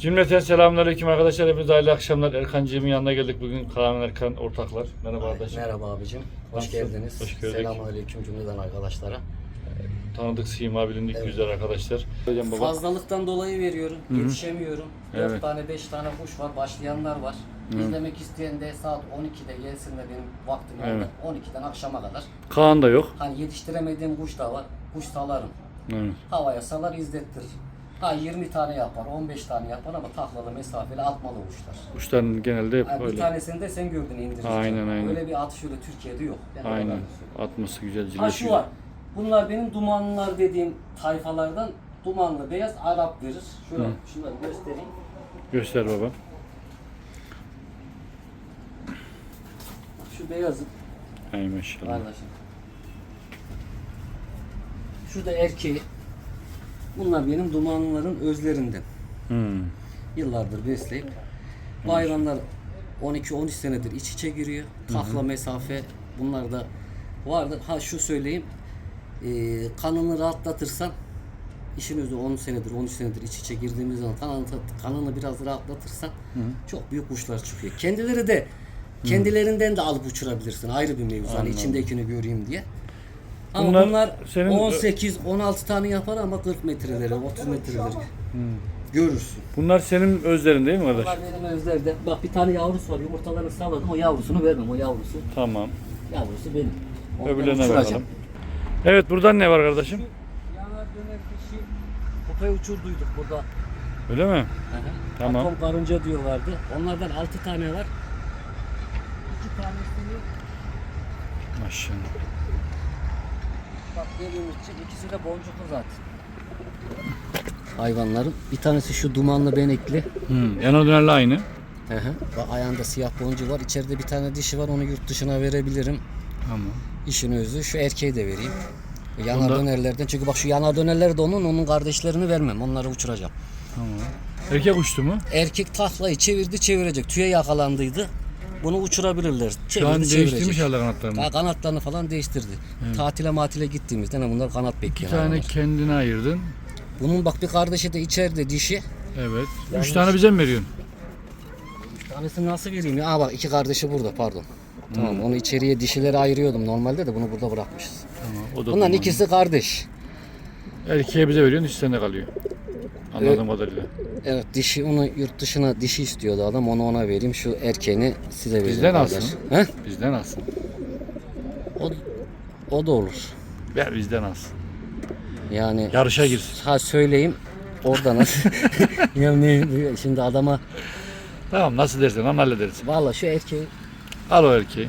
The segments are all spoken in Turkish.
Cümleten selamünaleyküm arkadaşlar. Hepinize hayırlı akşamlar. Erkancığımın yanına geldik bugün. Kaan Erkan ortaklar. Merhaba kardeşim. Merhaba abicim. Hoş Nasılsın? geldiniz. Hoş gördük. Selamünaleyküm cümleden arkadaşlara. Tanıdık sima bilindik Evet. güzel arkadaşlar. Hocam baba. Fazlalıktan dolayı veriyorum. Yetişemiyorum. Evet. 4 tane 5 tane kuş var. Başlayanlar var. İzlemek isteyen de saat 12'de gelsin de benim vaktim Evet. orada. 12'den akşama kadar. Kaan da yok. Hani yetiştiremediğim kuş da var. Kuş salarım. Evet. Havaya salar izlettir. Ha 20 tane yapar, 15 tane yapar ama taklalı mesafeli atmalı kuşlar. Kuşların genelde hep Ha, bir öyle. tanesini de sen gördün indirirken. Aynen, aynen. Öyle bir at şöyle Türkiye'de yok. Ben Aynen. Atması güzel. Ha cilvesi şu var. Bunlar benim dumanlılar dediğim tayfalardan dumanlı beyaz Arap verir. Şöyle şunları göstereyim. Göster baba. Şu beyazı Ay maşallah. kardeşim. Şu da erkeği. Bunlar benim dumanlıların özlerinden. Hmm. Yıllardır besleyip bu hayvanlar 12-13 senedir iç içe giriyor. Takla mesafe bunlar da vardır. Ha şu söyleyeyim. E, kanını rahatlatırsan işin özü 10 senedir 13 senedir iç içe girdiğimiz zaman kanını, kanını biraz rahatlatırsan çok büyük kuşlar çıkıyor. Kendileri de kendilerinden de alıp uçurabilirsin. Ayrı bir mevzu. Hani içindekini göreyim diye. Ama Bunlar bunlar, senin- 18-16 tane yapar ama 40 metreleri, 30 metreleri görürsün. Bunlar senin özlerin değil mi kardeş? Bunlar benim özlerde. Bak bir tane yavrusu var. Yumurtalarını salladım. O yavrusunu vermem. O yavrusu. Tamam. Yavrusu benim. Öbürlerine uçuracağım. bakalım. Evet buradan ne var kardeşim? Yanar döner kişi kupayı uçurduyduk burada. Öyle mi? Tamam. Atom karınca diyorlardı. Onlardan 6 tane var. 2 tanesini Maşallah. Bak dediğimiz için ikisi de boncuklu zaten. Hayvanların bir tanesi şu dumanlı benekli. Hmm. Yanar dönerle aynı. Hı hı. Bak ayağında siyah boncuğu var. İçeride bir tane dişi var. Onu yurt dışına verebilirim. Tamam. İşin özü şu erkeği de vereyim. Yanar Bunda- dönerlerden çünkü bak şu yanar dönerler de onun onun kardeşlerini vermem. Onları uçuracağım. Tamam. Erkek uçtu mu? Erkek taklayı çevirdi çevirecek. Tüye yakalandıydı. Bunu uçurabilirler. Şu an Çevirdi değiştirmiş çevirecek. herhalde kanatlarını. Ha, kanatlarını falan değiştirdi. Tatile matile gittiğimizde ne bunlar kanat İki bekleyen tane hayvanlar. kendine ayırdın. Bunun bak bir kardeşi de içeride dişi. Evet. Üç tane bize mi veriyorsun? Bir tanesini nasıl vereyim ya? Aa bak iki kardeşi burada pardon. Tamam onu içeriye dişileri ayırıyordum normalde de bunu burada bırakmışız. Tamam. O da Bunların tamam. ikisi kardeş. Erkeğe bize veriyorsun, üç sende kalıyor. Anladığım kadarıyla. Evet dişi onu yurt dışına dişi istiyordu adam onu ona vereyim şu erkeğini size vereyim. Bizden kardeş. alsın. He? Bizden alsın. O, o da olur. Ver bizden alsın. Yani Yarışa girsin. ha söyleyeyim orada nasıl ne, şimdi adama Tamam nasıl dersen onu hallederiz. valla şu erkeği Al o erkeği.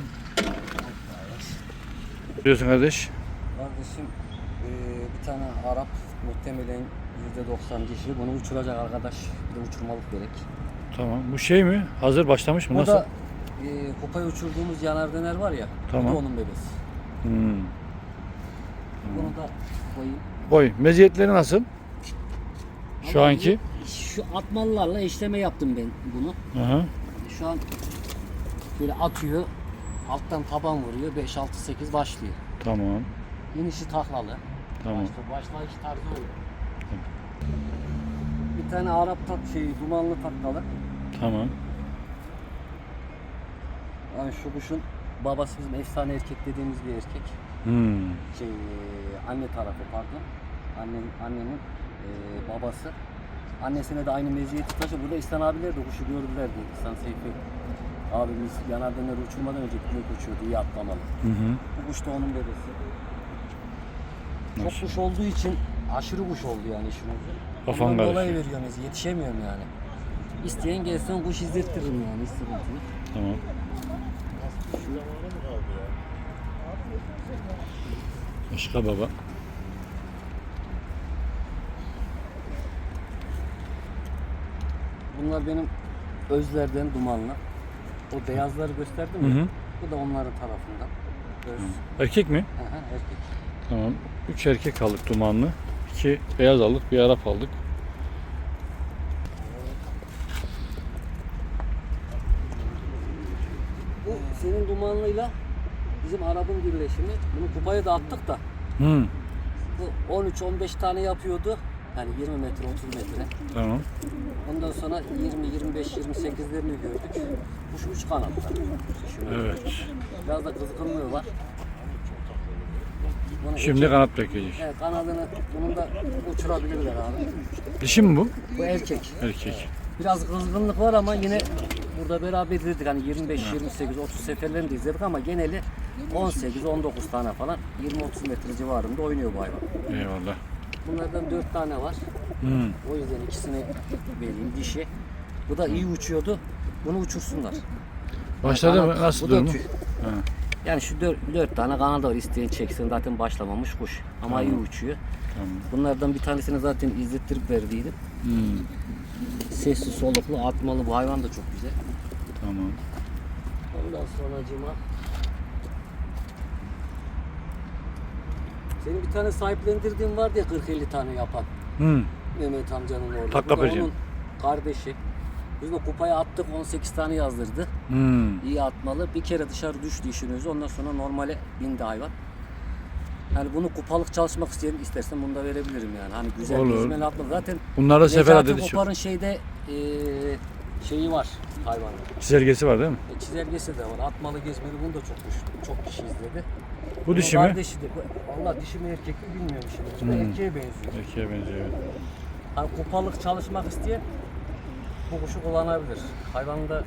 Biliyorsun kardeş. kardeşim eee, bir tane Arap muhtemelen %90 dişi bunu uçuracak arkadaş bir de uçurmalık gerek. Tamam. Bu şey mi? Hazır başlamış mı? Bu Nasıl? da eee kupayı uçurduğumuz yanar döner var ya Tamam. bu da onun bebesi. Hmm. Bunu da koyayım. Boy. Meziyetleri nasıl? Şu Ama anki? Şu atmalılarla işleme yaptım ben bunu. Aha. Şu an böyle atıyor. Alttan taban vuruyor. 5 6 8 başlıyor. Tamam. İnişi taklalı. Tamam. Başlangıç tarzı oluyor. Bir tane Arap tat şey dumanlı taklalı. Tamam. Yani şu kuşun babası bizim efsane erkek dediğimiz bir erkek. Hmm. Şey anne tarafı pardon. Annem, annenin e, babası. Annesine de aynı meziyeti taşıyor. Burada İhsan abiler de kuşu gördüler diye. İhsan Seyfi abimiz yanar döner uçurmadan önce büyük uçuyordu. iyi atlamalı. Hı hı. Bu kuş da onun bebesi. Çok kuş olduğu için aşırı kuş oldu yani işin özü. Kafan Ondan dolayı karışıyor. veriyorum ez- yetişemiyorum yani. İsteyen gelsin kuş izlettiririm yani hiç sıkıntı yok. Tamam. Başka baba. Bunlar benim özlerden dumanlı. O beyazları gösterdim mi? Hı hı. Bu da onların tarafından. Öz. Erkek mi? Hı hı, erkek. Tamam. Üç erkek aldık dumanlı. İki beyaz aldık. Bir Arap aldık. Bu senin dumanlıyla bizim Arap'ın birleşimi. Bunu kupaya da attık da. Hmm. Bu 13-15 tane yapıyordu. Yani 20 metre 30 metre. Tamam. Ondan sonra 20 25 28'lerini gördük. Kuş uç kanatta. Evet. Biraz da kızgınlığı var. Bunu Şimdi erkek- kanat bekleyecek. Evet, kanadını bunun da uçurabilirler abi. Dişi mi bu? Bu erkek. Erkek. Biraz kızgınlık var ama yine burada beraber izledik. Hani 25, 28, 30 seferlerini de izledik ama geneli 18, 19 tane falan 20-30 metre civarında oynuyor bu hayvan. Eyvallah. Bunlardan 4 tane var. Hmm. O yüzden ikisini vereyim dişi. Bu da iyi uçuyordu. Bunu uçursunlar. Başladı Kanat- mı? Nasıl bu da durumu? tüy. Ha. Yani şu 4, tane kanadı var. İsteyen çeksin. Zaten başlamamış kuş. Ama iyi uçuyor. Tamam. Bunlardan bir tanesini zaten izlettirip verdiydim. Hmm. Sesli, soluklu, atmalı bu hayvan da çok güzel. Tamam. Ondan sonra cima. Senin bir tane sahiplendirdiğin vardı ya 40-50 tane yapan. Hmm. Mehmet amcanın orada. Bu da Percan. onun kardeşi. Biz de kupaya attık 18 tane yazdırdı. Hmm. İyi atmalı. Bir kere dışarı düştü işin özü. Ondan sonra normale bindi hayvan. Yani bunu kupalık çalışmak isteyen istersen bunu da verebilirim yani. Hani güzel Olur. hizmet atmalı. Zaten Bunlarda sefer Necati adedi çok. Kopar'ın şeyde eee, şeyi var hayvanın. Çizelgesi var değil mi? E, çizelgesi de var. Atmalı gezmeli bunu da çok çok kişi izledi. Bu Bunun dişi mi? Kardeşi de. Valla dişi mi erkek mi bilmiyorum şimdi. Da Hmm. erkeğe benziyor. Erkeğe benziyor. evet. Hani kupalık çalışmak isteyen bu kuşu kullanabilir. Hayvanında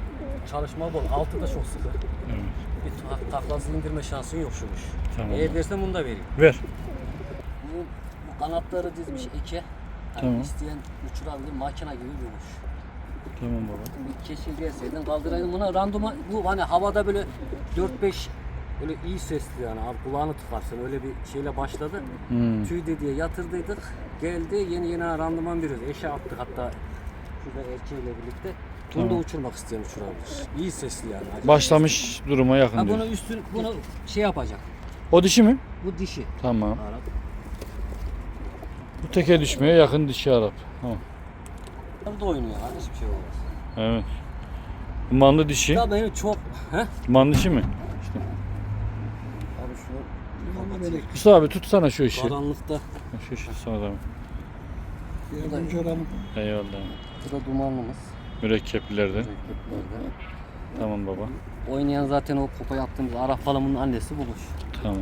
çalışma bol. Altı da çok sıkı. Evet. Bir ta- taklası indirme şansın yok şu kuş. Tamam. Eğer dersen bunu da vereyim. Ver. Bu, bu kanatları dizmiş eke. Hani Tamam. isteyen uçurabilir. Makine gibi bir kuş. Tamam baba. Bir keşke gelseydin kaldıraydım buna randoma bu hani havada böyle 4-5 böyle iyi sesli yani abi kulağını tıkarsın öyle bir şeyle başladı. Hmm. Tüy diye yatırdıydık. Geldi yeni yeni randıman veriyoruz. Eşe attık hatta şurada erkeğiyle birlikte. Bunu da Tamam. uçurmak isteyen uçurabilir. İyi sesli yani. acayip. Başlamış duruma yakın Ha diyor. bunu üstün bunu şey yapacak. O dişi mi? Bu dişi. Tamam. Arap. Bu teke düşmeye yakın dişi Arap. Tamam. Burada oynuyor hani hiçbir şey olmaz. Evet. Bu Mandı dişi. Ya benim çok Heh. Mandı dişi mi? Abi şunu. Mustafa abi tutsana şu işi. Karanlıkta Şu işi sana da. Bu da, Eyvallah. bu da dumanlımız. Mürekkeplilerde. Böyle. Tamam baba. Oynayan zaten o kupa yaptığımız Arap falamının annesi bu kuş. Tamam.